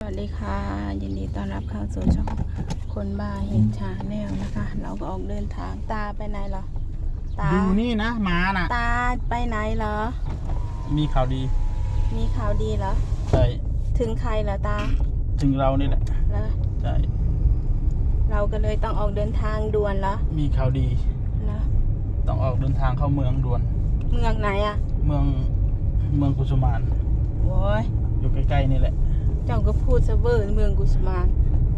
สวัสดีค่ะ ยินดีต้อนรับเข้าสู่ช่องคนบ้าเห็นชาแนลนะคะ เราก็ออกเดินทางตาไปไหนเหรอ ตา ดูนี่นะหมาน่ะ ตาไปไหนเหรอ มีข่าวดีมีข่าวดีเหรอ ใช่ถึงใครเหรอตาถึงเรานี่แหละแล้วใช่เราก็เลยต้องออกเดินทางด่วนเหรอมีข่าวดีแล้วต้องออกเดินทางเข้าเมืองด่วน เมืองไหนอะเมืองเมืองกุสุมานโอ้ยอยู่ใกล้ๆนี่แหละ เจ้าก็พูดเซเวอร์เมืองกุสมาน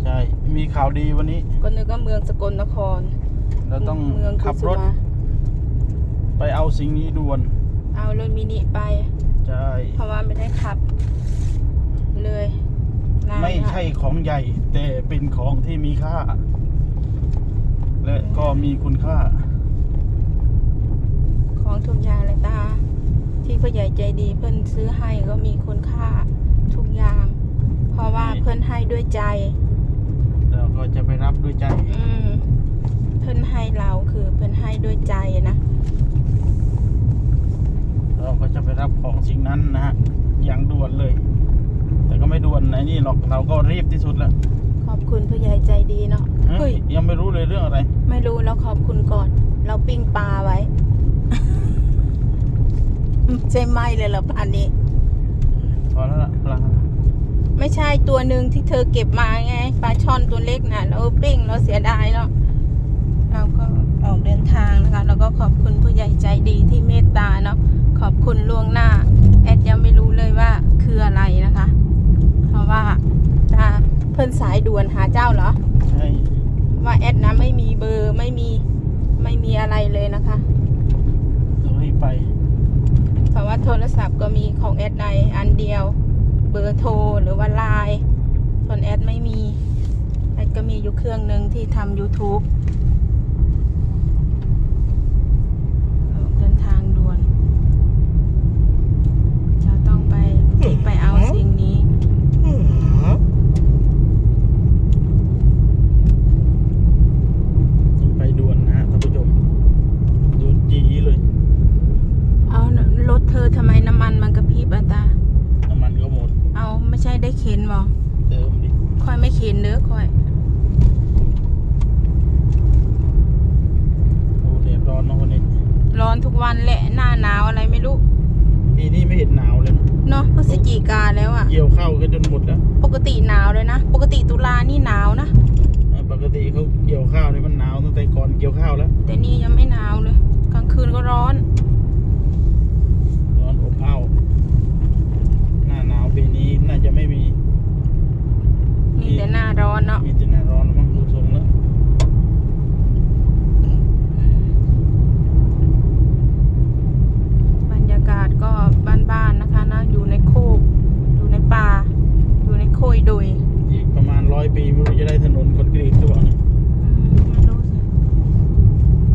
ใช่ มีข่าวดีวันนี้ ก็นึกว่าเมืองสกลนคร เราต้องเมืองกุขับสุรถมานไปเอาสิ่งนี้ด่วน เอารถมินิไป ใช่ เพราะว่าไม่ได้ขับ เลยนานไม่ละใช่ของใหญ่ แต่เป็นของที่มีค่า และก็มีคุณค่า ของทุกอย่างเลยตา ที่ผู้ใหญ่ใจดีเพิ่นซื้อให้ก็มีคุณค่าทุกอย่าง เพราะว่า นี่ เพิ่นให้ ด้วยใจ เราก็จะไปรับด้วยใจ อืมเพิ่นให้เราคือเพิ่นให้ด้วยใจนะ เราก็จะไปรับของสิ่งนั้นนะฮะอย่างด่วนเลย แต่ก็ไม่ด่วนในนี่หรอกเราก็รีบที่สุดแล้วขอบคุณผู้ใหญ่ใจดีเนาะเฮ้เฮ้ยยยังไม่รู้เลยเรื่องอะไร ไม่รู้แล้วขอบคุณก่อน เราปิ้งปลาไว้ใช่ไหมเลยเหรอพันนี้พอแล้วล่ะปลา ไม่ใช่ตัวหนึ่งที่เธอเก็บมาไงปลาช่อนตัวเล็กนะเราปิ้งเราเสียดายเนาะเราก็ออกเดินทางนะคะแล้วก็ขอบคุณผู้ใหญ่ใจดีที่เมตตาเนาะขอบคุณล่วงหน้า แอดยังไม่รู้เลยว่าคืออะไรนะคะ เพราะว่าถ้าเพิ่นสายด่วนหาเจ้าเหรอใช่ว่าแอดนะไม่มีเบอร์ไม่มีไม่มีอะไรเลยนะคะเรารีบไป เพราะว่าโทรศัพท์ก็มีของแอดในอันเดียว เบอร์โทรหรือว่าไลน์ส่วนแอดไม่มี แอดก็มีอยู่เครื่องหนึ่งที่ทำ YouTube เดินทางด่วน เราต้องไปไปเอาสิ่งนี้ ต้องไปด่วนนะฮะท่านผู้ชมด่วนจีเลย เอารถเธอทำไมน้ำมันมันกระพริบอะตา น้ำมันก็หมด เอาไม่ ใช่ได้เข็นบอเติมดิค่อยไม่เข็นเด้อค่อยโอ้เดือดร้อนเนาะวันนี้ร้อนทุกวันแหละหน้าหนาวอะไรไม่รู้ปีนี้ไม่เห็นหนาวเลยนะเนาะพฤศจิกาแล้วอะเกี่ยวข้าวกันจนหมดแล้วปกติหนาวเลยนะ ปกติตุลานี่หนาวนะอ่าปกติเขาเกี่ยวข้าวนี่มันหนาวตั้งแต่ก่อนเกี่ยวข้าวแล้ว แต่นี่ยังไม่หนาวเลย กลางคืนก็ร้อนร้อนอบอ้าวหน้าหนาวปีนี้น่าจะไม่มี มีแต่หน้า ร้อนเนาะ มีแต่หน้าร้อนแล้วมั้งดูทรงแล้ว บรรยากาศก็บ้านๆนะคะนะ อยู่ในโคก อยู่ในป่า อยู่ในโคยดุย อีกประมาณร้อยปีไม่รู้จะได้ถนนคอนกรีตหรือเปล่าเนี่ย อืมไม่รู้สิ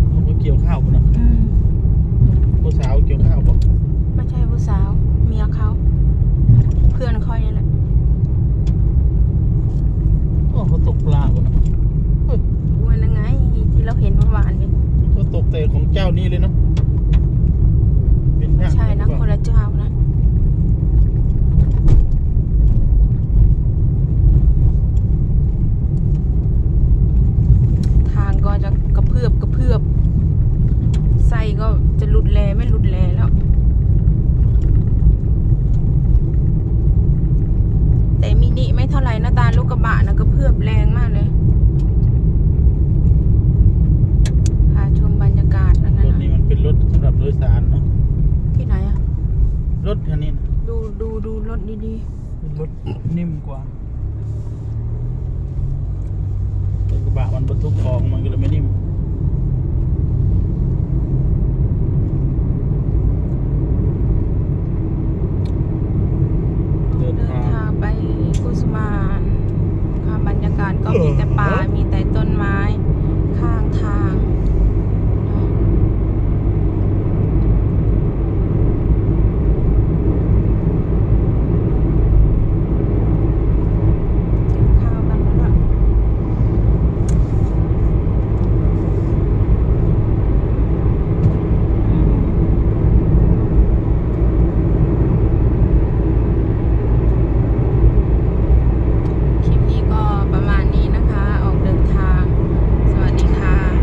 เขาก็เกี่ยวข้าวกันนะ อืม ผู้สาวเกี่ยวข้าวบอก ไม่ใช่ผู้สาว เมียเขา เพื่อนคอยนี่แหละ โอ้เขาตกปลากันนะเฮ้ย วันยังไง ที่เราเห็นเมื่อวานนี้ เขาตกแต่ของเจ้านี้เลยเนาะเป็น ไม่ ย่าง ใช่นะ หรือ ค เป น ล่า ละเจ้านะ ทางก็จะกระเพื่อบกระเพื่อบไส้ก็ จะหลุดแลไม่หลุดแลแล้ว แต่มินิไม่เท่าไหร่นะตาลูกกระบะนะกระเพื่อบแรงมากเลยพาชมบรรยากาศแล้วรกันถนะนี้มันเป็นรถสำหรับโดยสารเนาะที่ไหนอะรถคันนี้นะดูดูดูรถดีเป็นรถนิ่มกว่า